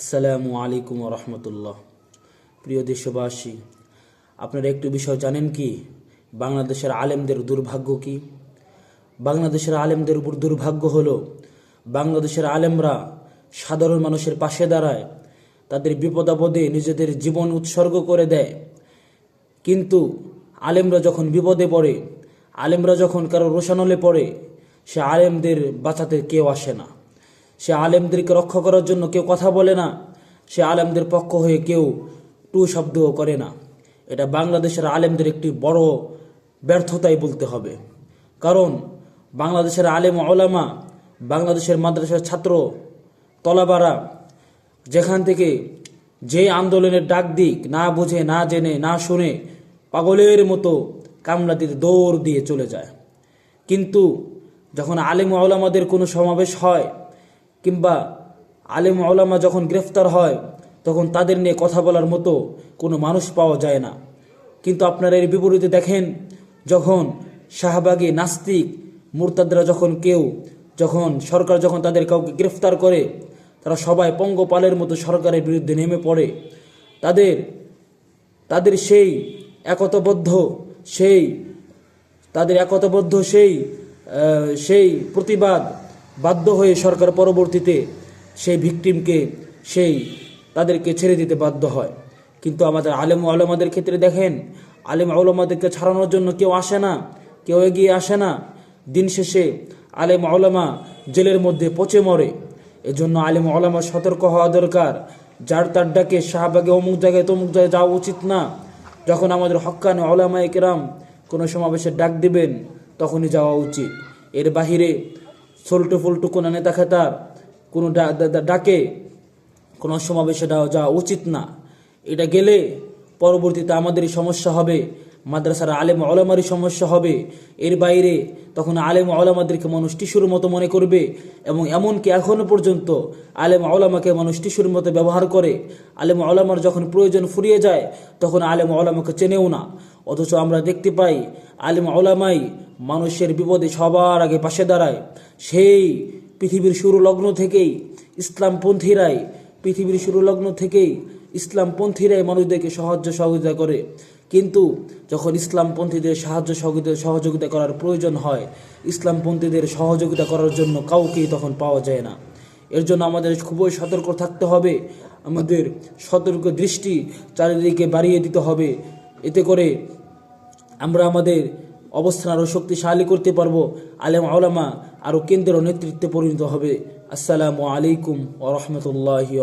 আসসালামু আলাইকুম রহমতুল্লাহ প্রিয় দেশবাসী, আপনারা একটু বিষয় জানেন কি? বাংলাদেশের আলেমদের দুর্ভাগ্য কি? বাংলাদেশের আলেমদের উপর দুর্ভাগ্য হলো, বাংলাদেশের আলেমরা সাধারণ মানুষের পাশে দাঁড়ায়, তাদের বিপদাপদে নিজেদের জীবন উৎসর্গ করে দেয়। কিন্তু আলেমরা যখন বিপদে পড়ে, আলেমরা যখন কারও রোশানলে পড়ে, সে আলেমদের বাঁচাতে কেউ আসে না। সে আলেমদেরকে রক্ষা করার জন্য কেউ কথা বলে না। সে আলেমদের পক্ষ হয়ে কেউ টু শব্দও করে না। এটা বাংলাদেশের আলেমদের একটি বড় ব্যর্থতাই বলতে হবে। কারণ বাংলাদেশের আলেম ওলামা বাংলাদেশের মাদ্রাসার ছাত্র, তলাবারা, যেখান থেকে যে আন্দোলনের ডাক দিক, না বুঝে, না জেনে, না শুনে, পাগলের মতো কামলাতির দৌড় দিয়ে চলে যায়। কিন্তু যখন আলেম আওলামাদের কোনো সমাবেশ হয় কিংবা আলেম আওলামা যখন গ্রেফতার হয়, তখন তাদের নিয়ে কথা বলার মতো কোনো মানুষ পাওয়া যায় না। কিন্তু আপনারা এর বিপরীতে দেখেন, যখন শাহবাগে নাস্তিক মুরতাদরা যখন কেউ, যখন সরকার যখন তাদের কাউকে গ্রেফতার করে, তারা সবাই পঙ্গপালের মতো সরকারের বিরুদ্ধে নেমে পড়ে। তাদের তাদের সেই একতবদ্ধ, সেই, তাদের একতবদ্ধ সেই সেই প্রতিবাদ বাধ্য হয়ে সরকার পরবর্তীতে সেই ভিকটিমকে সেই তাদেরকে ছেড়ে দিতে বাধ্য হয়। কিন্তু আমাদের আলেম আলমাদের ক্ষেত্রে দেখেন, আলেম আলমাদেরকে ছাড়ানোর জন্য কেউ আসে না, কেউ এগিয়ে আসে না। দিন শেষে আলেম আলমা জেলের মধ্যে পচে মরে। এজন্য আলেম আলমা সতর্ক হওয়া দরকার। যার তার ডাকে শাহবাগে অমুক জায়গায় তমুক জায়গায় যাওয়া উচিত না। যখন আমাদের হক্কানে ওলামায়ে কেরাম কোনো সমাবেশে ডাক দিবেন, তখনই যাওয়া উচিত। এর বাহিরে সল্টু ফল্টু কোনো নেতা খেতার কোনো ডাকে, কোনো সমাবেশে যাওয়া উচিত না। এটা গেলে পরবর্তীতে আমাদেরই সমস্যা হবে, মাদ্রাসার আলেম আলমারই সমস্যা হবে। এর বাইরে তখন আলেম আলমাদেরকে মানুষ টিস্যুর মতো মনে করবে এবং এমনকি এখনও পর্যন্ত আলেম আলামাকে মানুষ টিস্যুর মতো ব্যবহার করে। আলেম আলামার যখন প্রয়োজন ফুরিয়ে যায়, তখন আলেম আলামাকে চেনেও না। অথচ আমরা দেখতে পাই আলিম আলামাই মানুষের বিপদে সবার আগে পাশে দাঁড়ায়। সেই পৃথিবীর শুরু লগ্ন থেকেই ইসলামপন্থীরাই পৃথিবীর শুরু লগ্ন থেকেই ইসলামপন্থীরাই মানুষদেরকে সাহায্য সহযোগিতা করে। কিন্তু যখন ইসলামপন্থীদের সাহায্য সহযোগিতা সহযোগিতা করার প্রয়োজন হয়, ইসলামপন্থীদের সহযোগিতা করার জন্য কাউকেই তখন পাওয়া যায় না। এর জন্য আমাদের খুবই সতর্ক থাকতে হবে, আমাদের সতর্ক দৃষ্টি চারিদিকে বাড়িয়ে দিতে হবে। এতে করে আমরা আমাদের অবস্থান আরও শক্তিশালী করতে পারব। আলেম আলামা আরও কেন্দ্র নেতৃত্বে পরিণত হবে। আসসালামু আলাইকুম ও রহমতুল্লাহি